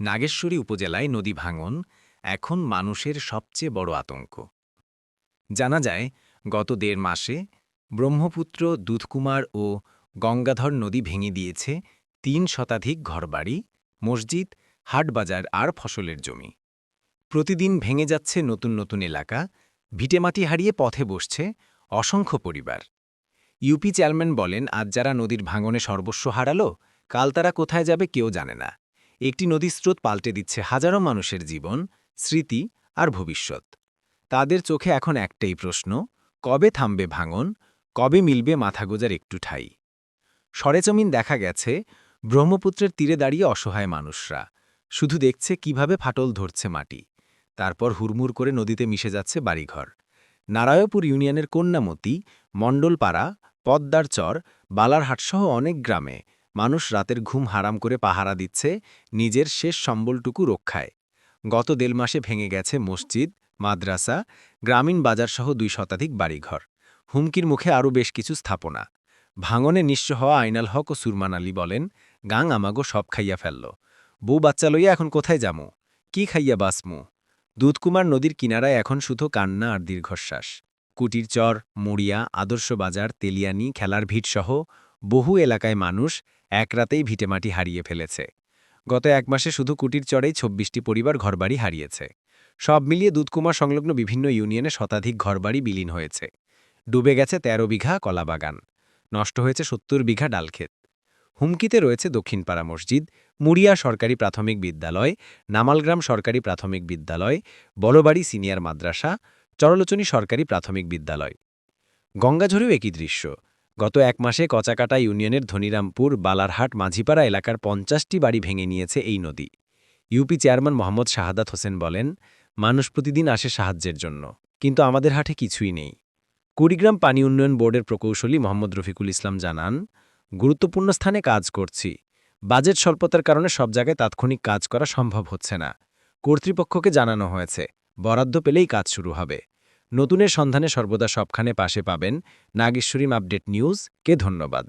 নাগেশ্বরী উপজেলায় নদী ভাঙন এখন মানুষের সবচেয়ে বড় আতঙ্ক। জানা যায়, গত দেড় মাসে ব্রহ্মপুত্র, দুধকুমার ও গঙ্গাধর নদী ভেঙে দিয়েছে তিন শতাধিক ঘরবাড়ি, মসজিদ, হাটবাজার আর ফসলের জমি। প্রতিদিন ভেঙে যাচ্ছে নতুন নতুন এলাকা, ভিটেমাটি হারিয়ে পথে বসছে অসংখ্য পরিবার। ইউপি চেয়ারম্যান বলেন, আজ যারা নদীর ভাঙনে সর্বস্ব হারালো, কাল তারা কোথায় যাবে কেউ জানে না। একটি নদীর স্রোত পাল্টে দিচ্ছে হাজারো মানুষের জীবন, স্মৃতি আর ভবিষ্যৎ। তাদের চোখে এখন একটাই প্রশ্ন, কবে থামবে ভাঙন, কবে মিলবে মাথা গোজার একটু ঠাই? সরেজমিন দেখা গেছে, ব্রহ্মপুত্রের তীরে দাঁড়িয়ে অসহায় মানুষরা। শুধু দেখছে কীভাবে ফাটল ধরছে মাটি। তারপর হুড়মুড় করে নদীতে মিশে যাচ্ছে বাড়িঘর। নারায়ণপুর ইউনিয়নের কন্যামতি, মণ্ডলপাড়া, পদ্মার চর বালারহাটসহ অনেক গ্রামে মানুষ রাতের ঘুম হারাম করে পাহারা দিচ্ছে, নিজের শেষ সম্বলটুকু রক্ষায়। গত দেড় মাসে ভেঙে গেছে মসজিদ, মাদ্রাসা, গ্রামীণ বাজারসহ দুই শতাধিক বাড়িঘর। হুমকির মুখে আরও বেশ কিছু স্থাপনা। ভাঙনে নিঃস্ব হওয়া আইনাল হক ও সুরমান আলী বলেন, গাং আমাগো সব খাইয়া ফেলল। বউ বাচ্চা লইয়া এখন কোথায় যামু? কি খাইয়া বাসমু দুধকুমার নদীর কিনারায় এখন শুধু কান্না আর দীর্ঘশ্বাস। কুটির চর মুড়িয়া, আদর্শ বাজার, তেলিয়ানি, খেলার ভিড়সহ বহু এলাকায় মানুষ এক রাতেই ভিটেমাটি হারিয়ে ফেলেছে। গত এক মাসে শুধু কুটির চরেই ছব্বিশটি পরিবার ঘরবাড়ি হারিয়েছে। সব মিলিয়ে দুধকুমার সংলগ্ন বিভিন্ন ইউনিয়নে শতাধিক ঘরবাড়ি বিলীন হয়েছে। ডুবে গেছে ১৩ বিঘা কলাবাগান নষ্ট হয়েছে সত্তর বিঘা ডালক্ষেত। হুমকিতে রয়েছে দক্ষিণপাড়া মসজিদ, মুড়িয়া সরকারি প্রাথমিক বিদ্যালয়, নামালগ্রাম সরকারি প্রাথমিক বিদ্যালয় বড়বাড়ি সিনিয়র মাদ্রাসা, চরলোচনী সরকারি প্রাথমিক বিদ্যালয়। গঙ্গাঝরেও একই দৃশ্য। গত এক মাসে কচাকাটা ইউনিয়নের ধনিরামপুর, বালারহাট, মাঝিপাড়া এলাকার পঞ্চাশটি বাড়ি ভেঙে নিয়েছে এই নদী। ইউপি চেয়ারম্যান মোহাম্মদ শাহাদাত হোসেন বলেন, মানুষ প্রতিদিন আসে সাহায্যের জন্য, কিন্তু আমাদের হাটে কিছুই নেই। কুড়িগ্রাম পানি উন্নয়ন বোর্ডের প্রকৌশলী মোহাম্মদ রফিকুল ইসলাম জানান, গুরুত্বপূর্ণ স্থানে কাজ করছি। বাজেট স্বল্পতার কারণে সব জায়গায় তাৎক্ষণিক কাজ করা সম্ভব হচ্ছে না। কর্তৃপক্ষকে জানানো হয়েছে, বরাদ্দ পেলেই কাজ শুরু হবে। নতুনের সন্ধানে সর্বদা সবখানে পাশে পাবেন নাগেশ্বরীম আপডেট নিউজকে ধন্যবাদ।